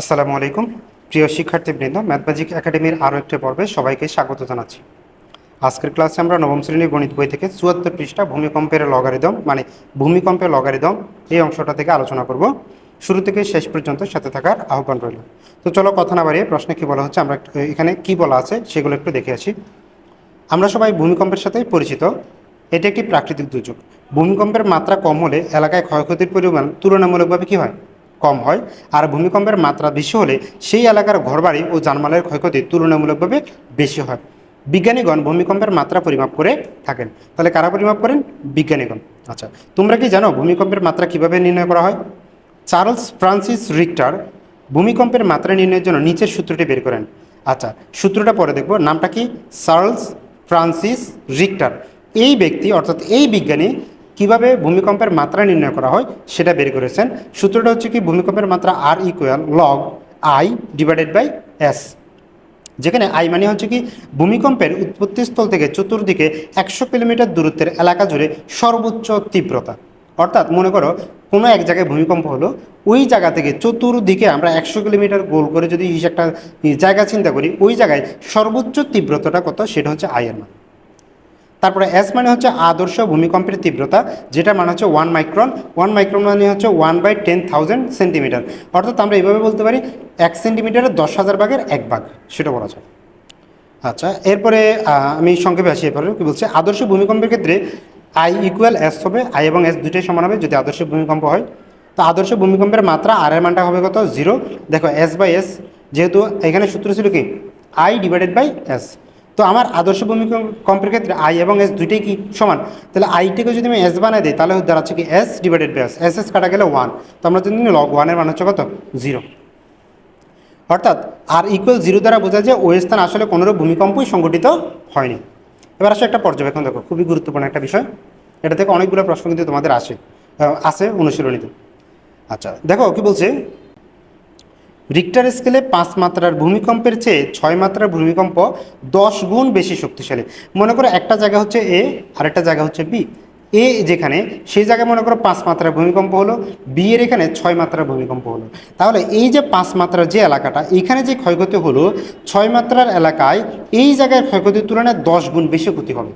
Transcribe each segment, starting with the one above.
আসসালামু আলাইকুম। প্রিয় শিক্ষার্থীবৃন্দ ম্যাথমেজিক একাডেমির আরও একটি পর্বে সবাইকে স্বাগত জানাচ্ছি। আজকের ক্লাসে আমরা নবম শ্রেণির গণিত বই থেকে চুয়াত্তর পৃষ্ঠা ভূমিকম্পের লগারিদম মানে ভূমিকম্পের লগারিদম এই অংশটা থেকে আলোচনা করব। শুরু থেকে শেষ পর্যন্ত সাথে থাকার আহ্বান রইল। তো চলো কথা না বাড়িয়ে প্রশ্নে কী বলা হচ্ছে, আমরা এখানে কি বলা আছে সেগুলো একটু দেখে আসি। আমরা সবাই ভূমিকম্পের সাথে পরিচিত। এটি একটি প্রাকৃতিক দুর্যোগ। ভূমিকম্পের মাত্রা কম হলে এলাকায় ক্ষয়ক্ষতির পরিমাণ তুলনামূলকভাবে কী হয়? কম হয়। আর ভূমিকম্পের মাত্রা বেশি হলে সেই এলাকার ঘরবাড়ি ও জানমালের ক্ষয়ক্ষতি তুলনামূলকভাবে বেশি হয়। বিজ্ঞানীগণ ভূমিকম্পের মাত্রা পরিমাপ করে থাকেন। তাহলে কারা পরিমাপ করেন? বিজ্ঞানীগণ। আচ্ছা তোমরা কি জানো ভূমিকম্পের মাত্রা কীভাবে নির্ণয় করা হয়? চার্লস ফ্রান্সিস রিক্টার ভূমিকম্পের মাত্রা নির্ণয়ের জন্য নিচের সূত্রটি বের করেন। আচ্ছা সূত্রটা পরে দেখব। নামটা কি? Charles Francis Richter. এই ব্যক্তি, অর্থাৎ এই বিজ্ঞানী কীভাবে ভূমিকম্পের মাত্রা নির্ণয় করা হয় সেটা বের করেছেন। সূত্রটা হচ্ছে কি, ভূমিকম্পের মাত্রা R equal log I divided by S যেখানে আই মানে হচ্ছে কি, ভূমিকম্পের উৎপত্তিস্থল থেকে চতুর্দিকে একশো কিলোমিটার দূরত্বের এলাকা জুড়ে সর্বোচ্চ তীব্রতা। অর্থাৎ মনে করো, কোনো এক জায়গায় ভূমিকম্প হলো, ওই জায়গা থেকে চতুর্দিকে আমরা একশো কিলোমিটার গোল করে যদি একটা জায়গা চিন্তা করি, ওই জায়গায় সর্বোচ্চ তীব্রতাটা কত? সেটা হচ্ছে আয়ের মান। তারপরে এস মানে হচ্ছে আদর্শ ভূমিকম্পের তীব্রতা, যেটা মানে হচ্ছে ওয়ান মাইক্রন ওয়ান মাইক্রন মানে হচ্ছে one by ten thousand centimetre অর্থাৎ আমরা এইভাবে বলতে পারি, এক সেন্টিমিটারের দশ হাজার ভাগের এক ভাগ, সেটা বলা যায়। আচ্ছা এরপরে আমি সংক্ষেপে আসি, এরপরে কি বলছে? আদর্শ ভূমিকম্পের ক্ষেত্রে আই ইকুয়াল এস হবে আই এবং এস দুটোই সমান হবে, যদি আদর্শ ভূমিকম্প হয়। তো আদর্শ ভূমিকম্পের মাত্রা আর এর মানটা হবে কত? জিরো দেখো এস বাই এস যেহেতু এখানে সূত্র ছিল কি? আই ডিভাইডেড বাই এস তো আমার আদর্শ ভূমিকম্পের ক্ষেত্রে আই এবং এস দুইটাই কি সমান? তাহলে আইটিকে যদি আমি এস বানাই দিই, তাহলে দাঁড়াচ্ছে কি? S divided by S S S কাটা গেলে ওয়ান তো আমরা যদি লগ ওয়ানের মান হচ্ছে কত? জিরো অর্থাৎ আর ইকুয়াল জিরো দ্বারা বোঝা যায় ওই স্থান আসলে কোনোরূপ ভূমিকম্পই সংগঠিত হয়নি। এবার আসে একটা পর্যবেক্ষণ দেখো, খুবই গুরুত্বপূর্ণ একটা বিষয়। এটা থেকে অনেকগুলো প্রশ্ন কিন্তু তোমাদের আসে আছে অনুশীলনীতে। আচ্ছা দেখো কি বলছে? রিক্টার স্কেলে পাঁচ মাত্রার ভূমিকম্পের চেয়ে ছয় মাত্রার ভূমিকম্প দশ গুণ বেশি শক্তিশালী। মনে করো একটা জায়গা হচ্ছে এ আর একটা জায়গা হচ্ছে বি এ যেখানে, সেই জায়গায় মনে করো পাঁচ মাত্রার ভূমিকম্প হলো বি এর এখানে ছয় মাত্রার ভূমিকম্প হলো। তাহলে এই যে পাঁচ মাত্রার যে এলাকাটা, এখানে যে ক্ষয়ক্ষতি হলো, ছয় মাত্রার এলাকায় এই জায়গায় ক্ষয়ক্ষতির তুলনায় দশ গুণ বেশি ক্ষতি হবে।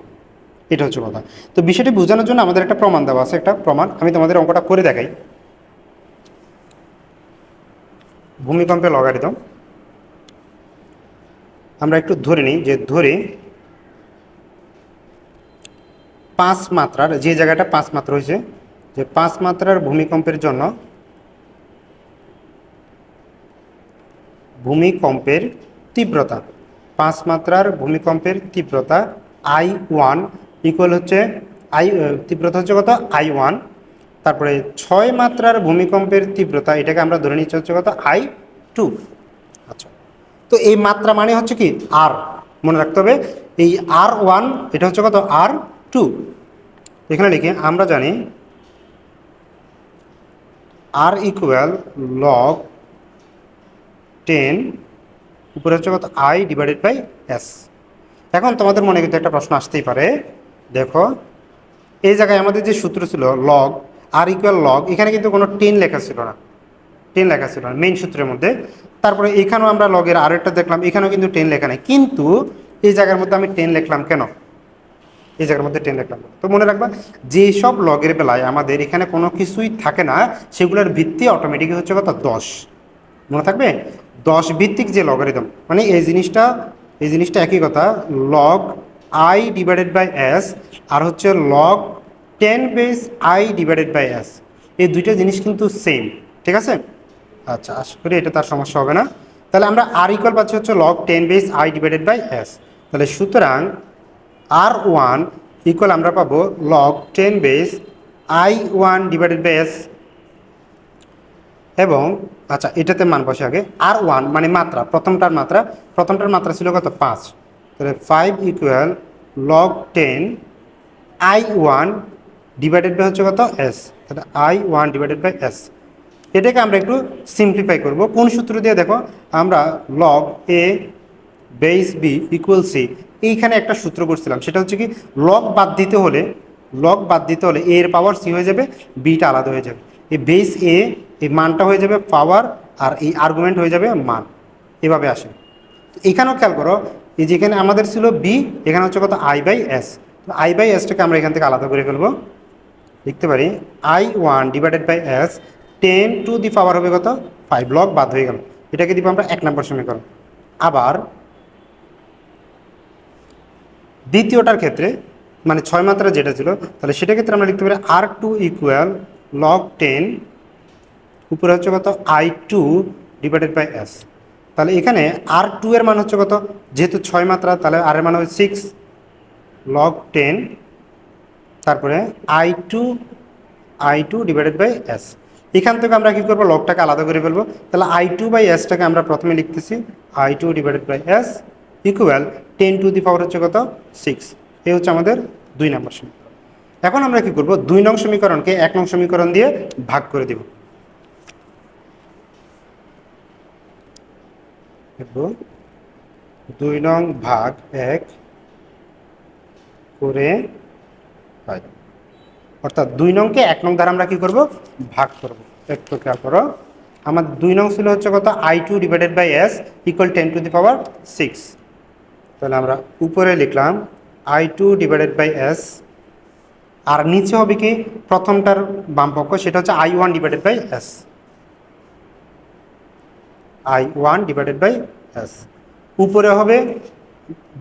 এটা হচ্ছে কথা। তো বিষয়টি বোঝানোর জন্য আমাদের একটা প্রমাণ দেওয়া আছে, একটা প্রমাণ। আমি তোমাদের অঙ্কটা করে দেখাই। ভূমিকম্পে লগারিদম আমরা একটু ধরে নিই যে ধরে পাঁচ মাত্রার, যে জায়গাটা পাঁচ মাত্রা হয়েছে, যে পাঁচ মাত্রার ভূমিকম্পের জন্য ভূমিকম্পের তীব্রতা, পাঁচ মাত্রার ভূমিকম্পের তীব্রতা আই ওয়ান ইকুয়াল হচ্ছে আই তীব্রতা হচ্ছে কত? আই ওয়ান তারপরে ছয় মাত্রার ভূমিকম্পের তীব্রতা, এটাকে আমরা ধরে নিচ্ছি হচ্ছে কত? আই টু আচ্ছা। তো এই মাত্রা মানে হচ্ছে কি? আর মনে রাখতে হবে, এই আর ওয়ান এটা হচ্ছে কত? আর টু এখানে লিখে আমরা জানি আর ইকুয়াল লগ টেন উপরে হচ্ছে কত? আই ডিভাইডেড বাই এস এখন তোমাদের মনে কিন্তু একটা প্রশ্ন আসতেই পারে। দেখো, এই জায়গায় আমাদের যে সূত্র ছিল লগ আর ইকুয়াল লগ এখানে কিন্তু কোনো টেন লেখা ছিল না। টেন লেখা ছিল না মেইন সূত্রের মধ্যে। তারপরে এখানেও আমরা লগের আরেকটা দেখলাম, এখানেও কিন্তু টেন লেখা নেই। কিন্তু এই জায়গার মধ্যে আমি টেন লিখলাম কেন? এই জায়গার মধ্যে টেন লিখলাম। তো মনে রাখবা যেসব লগের বেলায় আমাদের এখানে কোনো কিছুই থাকে না, সেগুলোর ভিত্তি অটোমেটিক হচ্ছে কথা দশ। মনে থাকবে? দশ ভিত্তিক যে লগারিদম মানে এই জিনিসটা এই জিনিসটা একই কথা log I divided by S আর হচ্ছে log ten base I divided by S. এই দুইটা জিনিস কিন্তু সেম, ঠিক আছে? আচ্ছা আশা করি এটা তার সমস্যা হবে না। তাহলে আমরা আর ইকুয়াল পাচ্ছি হচ্ছে log ten base I divided by S. তাহলে সুতরাং আর ওয়ান ইকুয়াল আমরা পাবো log ten base I one divided by S. এবং আচ্ছা এটাতে মান বসে আগে। আর ওয়ান মানে মাত্রা, প্রথমটার মাত্রা। প্রথমটার মাত্রা ছিল কত? পাঁচ। তাহলে five equal log ten I one divided by হচ্ছে কত? এস তাহলে I one divided by S এটাকে আমরা একটু সিম্পলিফাই করব। কোন সূত্র দিয়ে? দেখো, আমরা log A base B equal C এইখানে একটা সূত্র করছিলাম। সেটা হচ্ছে কি লগ বাদ দিতে হলে লগ বাদ দিতে হলে এ এর পাওয়ার সি হয়ে যাবে বিটা আলাদা হয়ে যাবে। এই বেস এ এই মানটা হয়ে যাবে পাওয়ার আর এই আর্গুমেন্ট হয়ে যাবে মান। এভাবে আসে। এখানেও খেয়াল করো, এই যেখানে আমাদের ছিল বি এখানে হচ্ছে কত? I by S I by এসটাকে আমরা এখান থেকে আলাদা করে ফেলব। লিখতে পারি I one divided by S ten to the power হবে কত? ফাইভ লগ বাদ হয়ে গেল। এটাকে দিব আমরা এক নম্বর সমীকরণ। আবার দ্বিতীয়টার ক্ষেত্রে মানে ছয় মাত্রা যেটা ছিল, তাহলে সেটা ক্ষেত্রে আমরা লিখতে পারি R two equal log ten উপরে হচ্ছে কত? I two divided by S তাহলে এখানে আর টু এর মান হচ্ছে কত? যেহেতু ছয় মাত্রা, তাহলে আর এর মান হবে সিক্স লক টেন তারপরে I two I two divided by S এখান থেকে আমরা কী করব? লগটাকে আলাদা করে ফেলব। তাহলে আই টু বাই এসটাকে আমরা প্রথমে লিখতেছি। I two divided by S equal ten to the power হচ্ছে কত? সিক্স এই হচ্ছে আমাদের দুই নম্বর সমীকরণ। এখন আমরা কি করব? দুই নং সমীকরণকে এক নং সমীকরণ দিয়ে ভাগ করে দিব। দুই নং ভাগ এক করে পাই অর্থাৎ দুই নংকে এক নং দ্বারা আমরা কি করব? ভাগ করব। একটু খেয়াল করো। আমার দুই নং ছিল হচ্ছে কত? I two divided by S equal ten to the power six তাহলে আমরা উপরে লিখলাম I two divided by S আর নিচে হবে কি? প্রথমটার বামপক্ষ, সেটা হচ্ছে I one divided by S I one divided by S উপরে হবে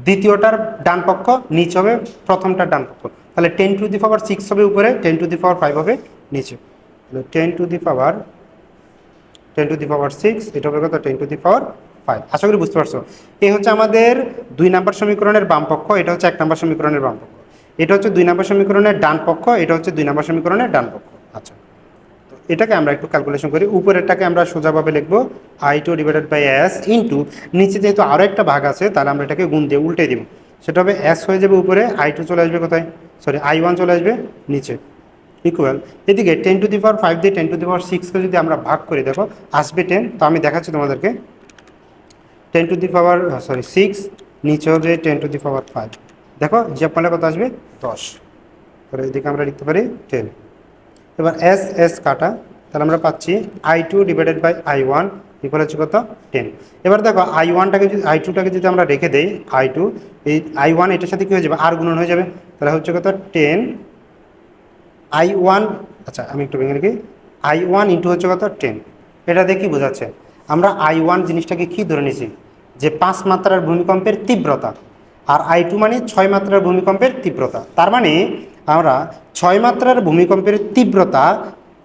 দ্বিতীয়টার ডান পক্ষ নিচে হবে প্রথমটার ডান পক্ষ তাহলে ten to the power six হবে উপরে ten to the power five হবে নিচে। Ten to the power ten to the power six এটা হবে কত? Ten to the power five আশা করি বুঝতে পারছ। এই হচ্ছে আমাদের দুই নাম্বার সমীকরণের বাম পক্ষ, এটা হচ্ছে এক নাম্বার সমীকরণের বাম পক্ষ। এটা হচ্ছে দুই নাম্বার সমীকরণের ডান পক্ষ, এটা হচ্ছে দুই নাম্বার সমীকরণের ডান পক্ষ। আচ্ছা। তো এটাকে আমরা একটু ক্যালকুলেশন করি। উপরেরটাকে আমরা সোজাভাবে লিখব I two divided by S into নিচে যেহেতু আরও একটা ভাগ আছে, তাহলে আমরা এটাকে গুণ দিয়ে উল্টে দিব। সেটা হবে এস হয়ে যাবে উপরে আই টু চলে আসবে কোথায়? সরি আই ওয়ান চলে আসবে নিচে ইকুয়াল এদিকে ten to the power five দিয়ে টেন টু দি পাওয়ার সিক্সকে যদি আমরা ভাগ করি, দেখো, আসবে টেন তো আমি দেখাচ্ছি তোমাদেরকে ten to the power sorry six নিচে হবে ten to the power five দেখো করলে কত আসবে? দশ, তাহলে এদিকে আমরা লিখতে পারি টেন এবার এস এস কাটা, তাহলে আমরা পাচ্ছি I two divided by I one equal হচ্ছে কত? টেন এবার দেখো আই ওয়ানটাকে যদি আই টুটাকে যদি আমরা রেখে দেই আই টু এই আই ওয়ান এটার সাথে কী হয়ে যাবে? আর গুণন হয়ে যাবে। তাহলে হচ্ছে কত? টেন আই ওয়ান আচ্ছা আমি একটু ভেঙে লিখি। আই ওয়ান ইন্টু হচ্ছে কত? টেন এটা দেখি বোঝাচ্ছে? আমরা আই ওয়ান জিনিসটাকে কী ধরে নিছি যে পাঁচ মাত্রার ভূমিকম্পের তীব্রতা, আর আই টু মানে ছয় মাত্রার ভূমিকম্পের তীব্রতা। তার মানে আমরা ছয় মাত্রার ভূমিকম্পের তীব্রতা,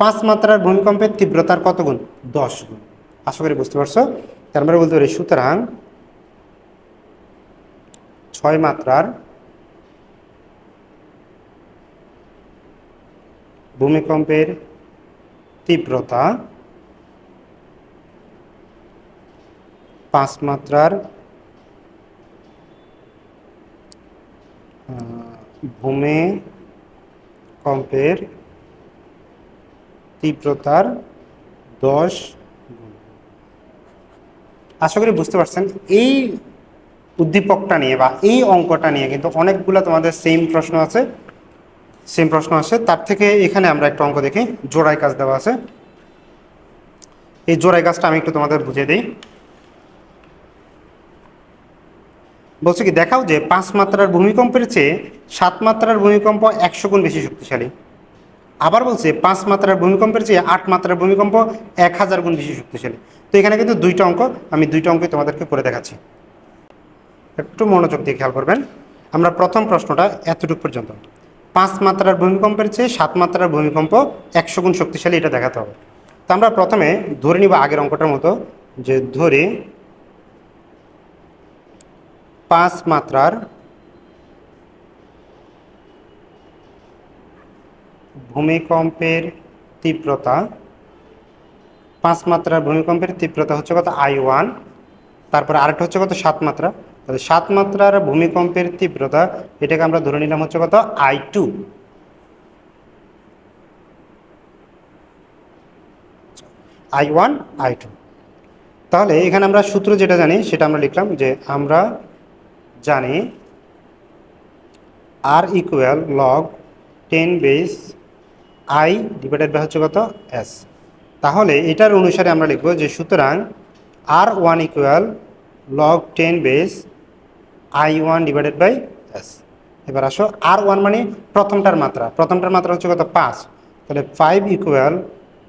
পাঁচ মাত্রার ভূমিকম্পের তীব্রতার কত গুণ? দশ গুণ। আশা করি বুঝতে পারছ? তার মানে বলতে পারি সুতরাং ছয় মাত্রার ভূমিকম্পের তীব্রতা পাঁচ মাত্রার ভূমিকম্পের তীব্রতার দশ আশা করি বুঝতে পারছেন, এই উদ্দীপকটা নিয়ে বা এই অঙ্কটা নিয়ে কিন্তু অনেকগুলো তোমাদের সেম প্রশ্ন আছে। সেম প্রশ্ন আসে। তার থেকে এখানে আমরা একটা অঙ্ক দেখি। জোড়াই কাজ দেওয়া আছে। এই জোড়াই কাজটা আমি একটু তোমাদের বুঝিয়ে দিই। বলছে কি, দেখাও যে পাঁচ মাত্রার ভূমিকম্পের চেয়ে সাত মাত্রার ভূমিকম্প একশো গুণ বেশি শক্তিশালী। আবার বলছে পাঁচ মাত্রার ভূমিকম্পের চেয়ে আট মাত্রার ভূমিকম্প এক হাজার গুণ বেশি শক্তিশালী। তো এখানে কিন্তু দুইটা অঙ্ক, আমি দুইটা অঙ্কই তোমাদেরকে করে দেখাচ্ছি। একটু মনোযোগ দিয়ে খেয়াল করবেন। আমরা প্রথম প্রশ্নটা এতটুকু পর্যন্ত। পাঁচ মাত্রার ভূমিকম্পের চেয়ে সাত মাত্রার ভূমিকম্প একশো গুণ শক্তিশালী এটা দেখাতে হবে। তো আমরা প্রথমে ধরে নিব আগের অঙ্কটার মতো যে ধরে পাঁচ মাত্রার ভূমিকম্পের তীব্রতা, পাঁচ মাত্রার ভূমিকম্পের তীব্রতা হচ্ছে কত? আই ওয়ান তারপরে আরেকটা হচ্ছে কত? সাত মাত্রা। তাহলে সাত মাত্রার ভূমিকম্পের তীব্রতা, এটাকে আমরা ধরে নিলাম হচ্ছে কত? I two I one I two তাহলে এখানে আমরা সূত্র যেটা জানি, সেটা আমরা লিখলাম যে আমরা জানি R equal log ten base I divided by হচ্ছে কত? এস তাহলে এটার অনুসারে আমরা লিখব যে সুতরাং R one equal log ten base I one divided by S এবার আসো, আর ওয়ান মানে প্রথমটার মাত্রা। প্রথমটার মাত্রা হচ্ছে কত? পাঁচ। তাহলে five equal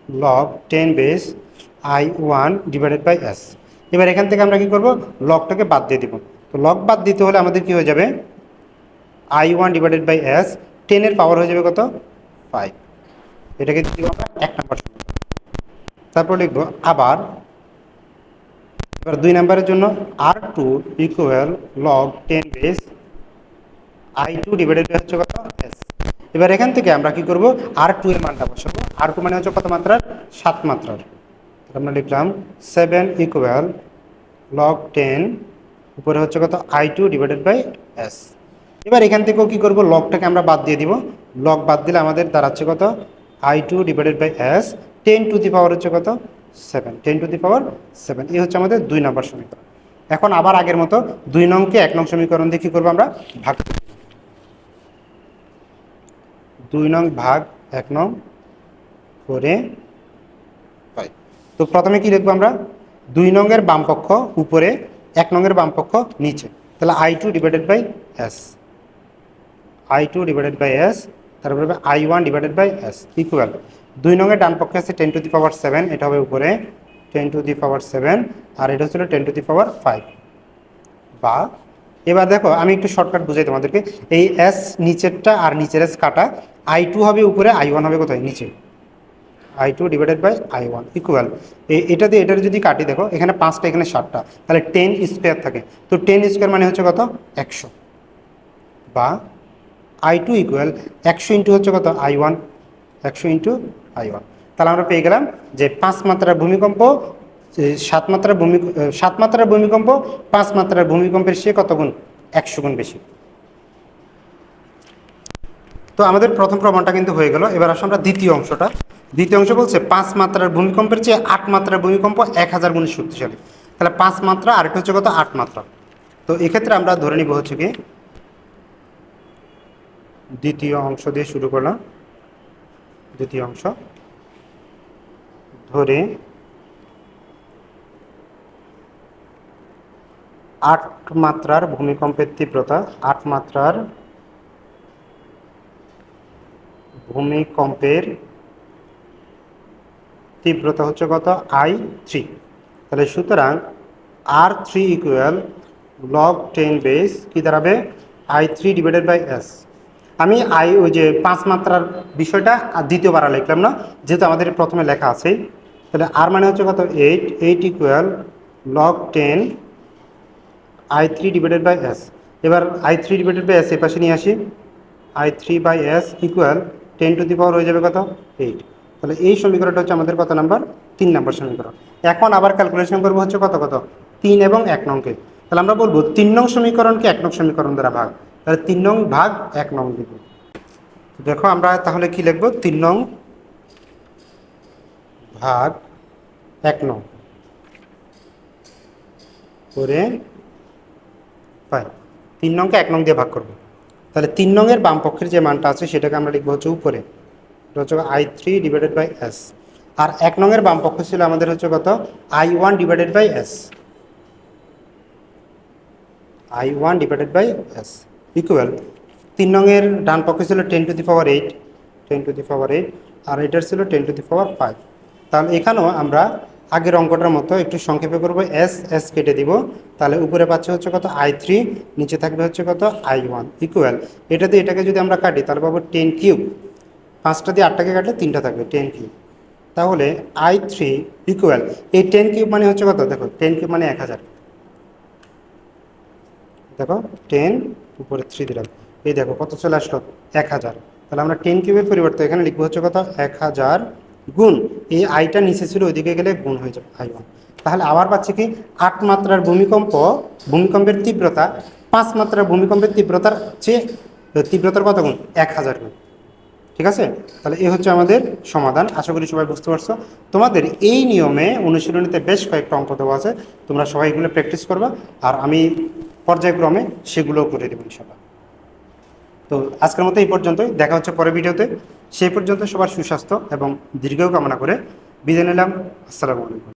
log ten base I one divided by S এবার এখান থেকে আমরা কি করব? লগটাকে বাদ দিয়ে দিব। তো লগ বাদ দিতে হলে আমাদের কি হয়ে যাবে? I one divided by S টেনের পাওয়ার হয়ে যাবে কত? ফাইভ এটাকে দিব আমরা এক নম্বর তারপর লিখব, আবার এবার দুই নম্বরের জন্য R two equal log ten base I two divided হচ্ছে কত? এস এবার এখান থেকে আমরা কি করব? আর টু এর মানটা বসাবো। আর টু মানে হচ্ছে কত মাত্রার? সাত মাত্রার। আমরা লিখলাম সেভেন ইকুয়াল লগ টেন উপরে হচ্ছে কত? I two divided by S এবার এখান থেকেও কী করব? লগটাকে আমরা বাদ দিয়ে দিব। লগ বাদ দিলে আমাদের দাঁড়াচ্ছে কত? I two divided by S ten to the power হচ্ছে কত? Seven ten to the power seven এই হচ্ছে আমাদের দুই নম্বর সমীকরণ। এখন আবার আগের মতো দুই নংকে এক নং সমীকরণ দিয়ে কী করব আমরা? ভাগ দুই নং ভাগ এক নং করে পাই। তো প্রথমে কি লিখব আমরা? দুই নংয়ের বামপক্ষ উপরে, এক নংয়ের বাম পক্ষ নিচে। তাহলে I two divided by S I two divided by S তারপরে I one divided by S equal দুই নংয়ের ডান পক্ষে আছে ten to the power seven এটা হবে উপরে ten to the power seven আর এটা হচ্ছিল ten to the power five বা, এবার দেখো, আমি একটু শর্টকাট বুঝাই তোমাদেরকে। এই এস নিচেরটা আর নিচের এস কাটা আই টু হবে উপরে আই ওয়ান হবে কোথায়? নিচে। I two divided by I one equal এটা দিয়ে এটার যদি কাটি, দেখো, এখানে পাঁচটা, এখানে সাতটা, তাহলে টেন স্কোয়ার থাকে। তো টেন স্কোয়ার মানে হচ্ছে কত? একশো। বা আই টু ইকুয়াল একশো ইন্টু হচ্ছে কত? আই ওয়ান একশো ইন্টু আই ওয়ান তাহলে আমরা পেয়ে গেলাম যে পাঁচ মাত্রার ভূমিকম্প সাত মাত্রার ভূমি সাত মাত্রার ভূমিকম্প, পাঁচ মাত্রার ভূমিকম্পের সে কত গুণ? একশো গুণ বেশি। তো আমাদের প্রথম প্রমাণটা কিন্তু হয়ে গেল। এবার আসলে আমরা দ্বিতীয় অংশটা। দ্বিতীয় অংশ বলছে পাঁচ মাত্রার ভূমিকম্পের চেয়ে আট মাত্রার ভূমিকম্প এক হাজার গুণ শক্তিশালী। তাহলে পাঁচ মাত্রা, আরেকটা হচ্ছে কত? আট মাত্রা। তো এক্ষেত্রে আমরা ধরে নিব হচ্ছে কি, দ্বিতীয় অংশ দিয়ে শুরু করলাম। দ্বিতীয় অংশ। ধরে আট মাত্রার ভূমিকম্পের তীব্রতা, আট মাত্রার ভূমিকম্পের তীব্রতা হচ্ছে কত? I three. তাহলে সুতরাং R three equal log ten base কী দাঁড়াবে? I three divided by S আমি আই, ওই যে পাঁচ মাত্রার বিষয়টা আর দ্বিতীয়বার লিখলাম না, যেহেতু আমাদের প্রথমে লেখা আছেই। তাহলে আর মানে হচ্ছে কত? Eight eight equal log ten I three divided by S এবার I three divided by S এ পাশে নিয়ে আসি। I three by S equal ten to the power হয়ে যাবে কত? এইট তাহলে এই সমীকরণটা হচ্ছে আমাদের কত নাম্বার? তিন নাম্বার সমীকরণ। এখন আবার ক্যালকুলেশন করব হচ্ছে কত কত? তিন এবং এক নংকে তাহলে আমরা বলব তিন নং সমীকরণকে এক নং সমীকরণ দ্বারা ভাগ। তাহলে তিন নং ভাগ এক নং দিব। দেখো আমরা তাহলে কি লিখব? তিন নং ভাগ এক নং করে পাই। তিন নংকে এক নং দিয়ে ভাগ করব। তাহলে তিন নংয়ের বাম পক্ষের যে মানটা আছে, সেটাকে আমরা লিখব হচ্ছে উপরে। হচ্ছে I three divided by S আর এক নংয়ের বাম পক্ষ ছিল আমাদের হচ্ছে কত? I one divided by S I one divided by S equal তিন নংয়ের ডান পক্ষে ছিল ten to the power eight ten to the power eight আর এটার ছিল ten to the power five তাহলে এখানেও আমরা আগের অঙ্কটার মতো একটু সংক্ষেপে করব। এস এস কেটে দিব। তাহলে উপরে পাচ্ছে হচ্ছে কত? আই থ্রি নিচে থাকবে হচ্ছে কত? আই ওয়ান ইকুয়াল এটা দিয়ে এটাকে যদি আমরা কাটি, তাহলে পাবো টেন কিউব পাঁচটা দিয়ে আটটাকে কাটলে তিনটা থাকবে টেন কিউব তাহলে আই থ্রি ইকুয়াল এই টেন কিউব মানে হচ্ছে কত? দেখো টেন কিউব মানে এক হাজার। দেখো টেন উপরে থ্রি দিলাম। এই দেখো কত চলে আসলো? এক হাজার। তাহলে আমরা টেন কিউবের পরিবর্তে এখানে লিখব হচ্ছে কত? এক হাজার গুণ। এই আইটা নিচে ছিল, ওইদিকে গেলে গুণ হয়ে যাবে আই ওয়ান তাহলে আবার পাচ্ছে কি? আট মাত্রার ভূমিকম্প, ভূমিকম্পের তীব্রতা, পাঁচ মাত্রার ভূমিকম্পের তীব্রতার চেয়ে, তীব্রতার কত গুণ? এক হাজার গুণ। ঠিক আছে? তাহলে এ হচ্ছে আমাদের সমাধান। আশা করি সবাই বুঝতে পারছ। তোমাদের এই নিয়মে অনুশীলনীতে বেশ কয়েকটা অঙ্ক দেওয়া আছে। তোমরা সবাই এগুলো প্র্যাকটিস করবা। আর আমি পর্যায়ক্রমে সেগুলোও করে দেবো ইনশাল্লাহ তো আজকের মতো এই পর্যন্তই। দেখা হচ্ছে পরের ভিডিওতে। সেই পর্যন্ত সবার সুস্বাস্থ্য এবং দীর্ঘ কামনা করে বিদায় নিলাম। আসসালামু আলাইকুম।